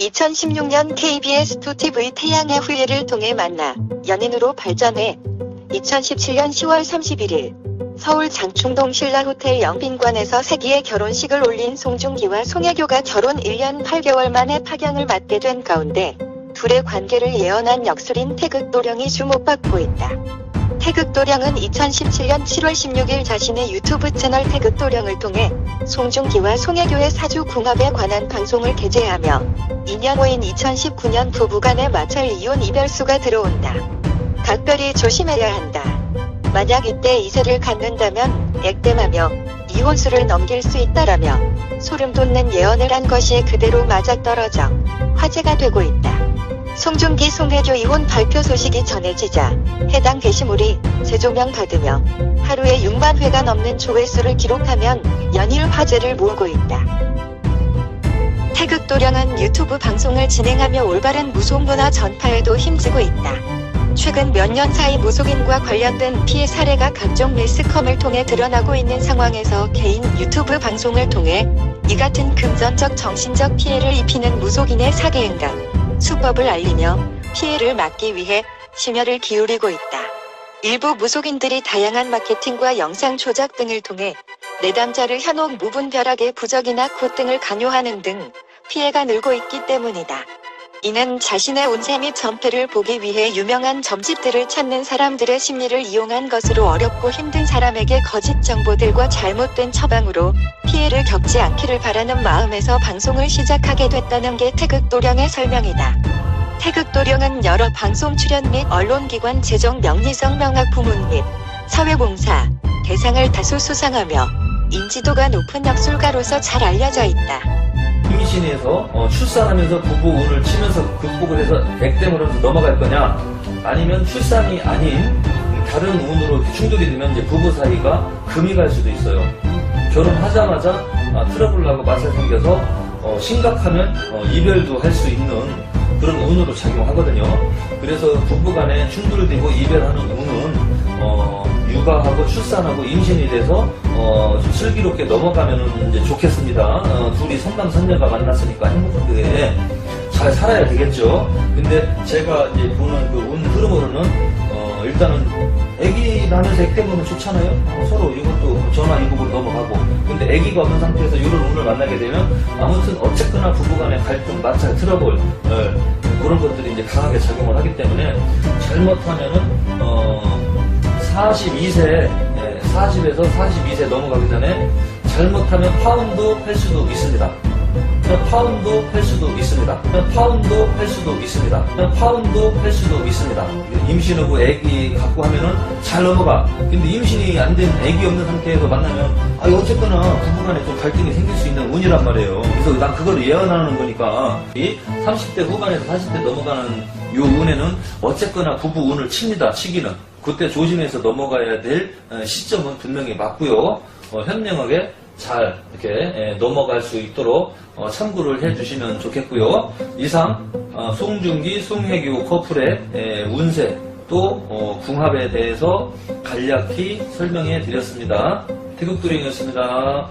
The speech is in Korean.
2016년 KBS 2TV 태양의 후예를 통해 만나 연인으로 발전해 2017년 10월 31일 서울 장충동 신라호텔 영빈관에서 세기의 결혼식을 올린 송중기와 송혜교가 결혼 1년 8개월 만에 파경을 맞게 된 가운데 둘의 관계를 예언한 역술인 태극 도령이 주목받고 있다. 태극도령은 2017년 7월 16일 자신의 유튜브 채널 태극도령을 통해 송중기와 송혜교의 사주 궁합에 관한 방송을 게재하며 2년 후인 2019년 부부간의 마찰 이혼 이별수가 들어온다. 각별히 조심해야 한다. 만약 이때 이세를 갖는다면 액땜하며 이혼수를 넘길 수 있다라며 소름 돋는 예언을 한 것이 그대로 맞아떨어져 화제가 되고 있다. 송중기 송혜교 이혼 발표 소식이 전해지자 해당 게시물이 재조명 받으며 하루에 6만 회가 넘는 조회수를 기록하면 연일 화제를 모으고 있다. 태극도령은 유튜브 방송을 진행하며 올바른 무속 문화 전파에도 힘쓰고 있다. 최근 몇 년 사이 무속인과 관련된 피해 사례가 각종 매스컴을 통해 드러나고 있는 상황에서 개인 유튜브 방송을 통해 이 같은 금전적 정신적 피해를 입히는 무속인의 사기 행각, 수법을 알리며 피해를 막기 위해 심혈을 기울이고 있다. 일부 무속인들이 다양한 마케팅과 영상 조작 등을 통해 내담자를 현혹 무분별하게 부적이나 콧 등을 강요하는 등 피해가 늘고 있기 때문이다. 이는 자신의 운세 및 전패를 보기 위해 유명한 점집들을 찾는 사람들의 심리를 이용한 것으로 어렵고 힘든 사람에게 거짓 정보들과 잘못된 처방으로 피해를 겪지 않기를 바라는 마음에서 방송을 시작하게 됐다는 게 태극도령의 설명이다. 태극도령은 여러 방송 출연 및 언론기관 재정 명리성 명학 부문 및 사회봉사, 대상을 다수 수상하며 인지도가 높은 역술가로서 잘 알려져 있다. 임신해서 어, 출산하면서 부부 운을 치면서 극복을 해서 액땜을 하면서 넘어갈 거냐? 아니면 출산이 아닌 다른 운으로 충돌이 되면 이제 부부 사이가 금이 갈 수도 있어요. 결혼하자마자 아, 트러블 나고 마찰 생겨서 어, 심각하면 어, 이별도 할 수 있는 그런 운으로 작용하거든요. 그래서 부부 간에 충돌되고 이별하는 운은 어, 육아하고 출산하고 임신이 돼서 어, 좀 슬기롭게 넘어가면 이제 좋겠습니다. 어, 둘이 선남선녀가 만났으니까 행복하게 잘 살아야 되겠죠. 근데 제가 이제 보는 그 운 흐름으로는 어, 일단은 아기 나면서 액땜 보면 좋잖아요. 어, 서로 이것도 전화 이국으로 넘어가고. 근데 아기가 없는 상태에서 이런 운을 만나게 되면 아무튼 어쨌거나 부부간의 갈등, 마찰, 트러블 예, 그런 것들이 이제 강하게 작용을 하기 때문에 잘못하면은 어, 42세, 40에서 42세 넘어가기 전에 잘못하면 파운드 할 수도 있습니다. 파운드 할 수도 있습니다. 파운드 할 수도 있습니다. 파운드 할 수도 있습니다. 임신하고 애기 갖고 하면은 잘 넘어가. 근데 임신이 안 된 애기 없는 상태에서 만나면 아 어쨌거나 부부간에 좀 갈등이 생길 수 있는 운이란 말이에요. 그래서 난 그걸 예언하는 거니까 이 30대 후반에서 40대 넘어가는 요 운에는 어쨌거나 부부 운을 칩니다. 치기는. 그때 조심해서 넘어가야 될 어, 시점은 분명히 맞고요. 어, 현명하게 잘 이렇게 예, 넘어갈 수 있도록 어, 참고를 해주시면 좋겠고요. 이상 어, 송중기, 송혜교 커플의 예, 운세 또 어, 궁합에 대해서 간략히 설명해 드렸습니다. 태극도령이었습니다.